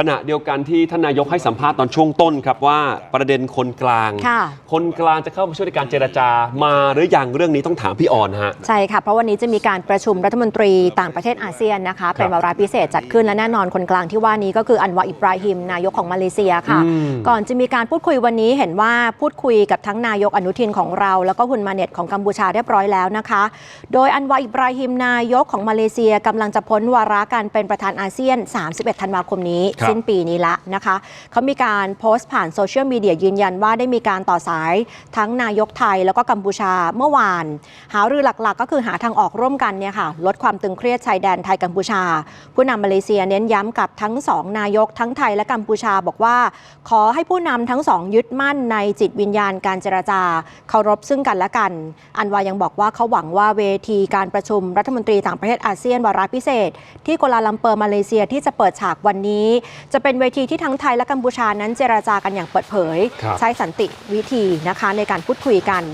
ขณะเดียวกันที่ท่านนายกให้สัมภาษณ์ตอนช่วงต้นครับว่าประเด็นคนกลาง ค่ะ คนกลางจะเข้ามาช่วยในการเจรจามาหรือยังเรื่องนี้ต้องถามพี่ออนฮะ ใช่ค่ะ เพราะวันนี้จะมีการประชุมรัฐมนตรีต่างประเทศอาเซียนนะคะ เป็นวาระพิเศษจัดขึ้นและแน่นอนคนกลางที่ว่านี้ก็คืออันวาอิบราฮิมนายกของมาเลเซียค่ะ อืม ก่อนจะมีการพูดคุยวันนี้เห็นว่าพูดคุยกับทั้งนายกอนุทินของเรา แล้วก็คุณมาเน็ตของกัมพูชาเรียบร้อยแล้วนะคะ โดยอันวาอิบราฮิมนายกของมาเลเซียกำลังจะพ้นวาระการเป็นประธานอาเซียน 31 ธันวาคมนี้ ครับสิ้นปีนี้ละนะคะเขามีการโพสต์ผ่านโซเชียลมีเดียยืนยันว่าได้มีการต่อสายทั้งนายกไทยแล้วก็กัมพูชาเมื่อวาน หารือหลักๆ ก็คือหาทางออกร่วมกันเนี่ยค่ะลดความตึงเครียดชายแดนไทยกัมพูชา ผู้นำมาเลเซียเน้นย้ำกับทั้งสองนายกทั้งไทยและกัมพูชาบอกว่า ขอให้ผู้นำทั้งสองยึดมั่นในจิตวิญญาณการเจรจาเคารพซึ่งกันและกัน อันวายังบอกว่าเขาหวังว่าเวทีการประชุมรัฐมนตรีต่างประเทศอาเซียนวาระพิเศษ ที่กัวลาลัมเปอร์มาเลเซียที่จะเปิดฉากวันนี้ จะเป็นเวทีที่ทั้งไทยและกัมพูชานั้นเจรจากันอย่างเปิดเผยครับใช้สันติวิธีนะคะในการพูดคุยกัน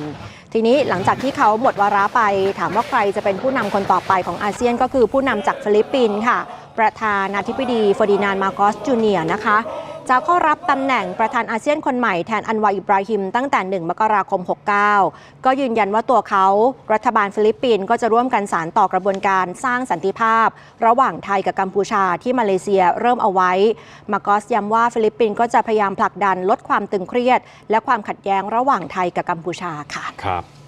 ทีนี้หลังจากที่เขาหมดวาระไป ถามว่าใครจะเป็นผู้นำคนต่อไปของอาเซียนก็คือผู้นำจากฟิลิปปินส์ค่ะ ประธานาธิบดีเฟอร์ดินานมาโกสจูเนียร์นะคะ จะเข้ารับตำแหน่งประธานอาเซียนคนใหม่แทนอันวาอิบราฮิมตั้งแต่ 1 มกราคม 69 ก็ยืนยันว่าตัวเขารัฐบาลฟิลิปปินส์ก็จะร่วมกันสารต่อกระบวนการสร้างสันติภาพ ระหว่างไทยกับกัมพูชาที่มาเลเซียเริ่มเอาไว้ มาโกสย้ำว่าฟิลิปปินส์ก็จะพยายามผลักดันลดความตึงเครียด และความขัดแย้งระหว่างไทยกับกัมพูชาค่ะครับ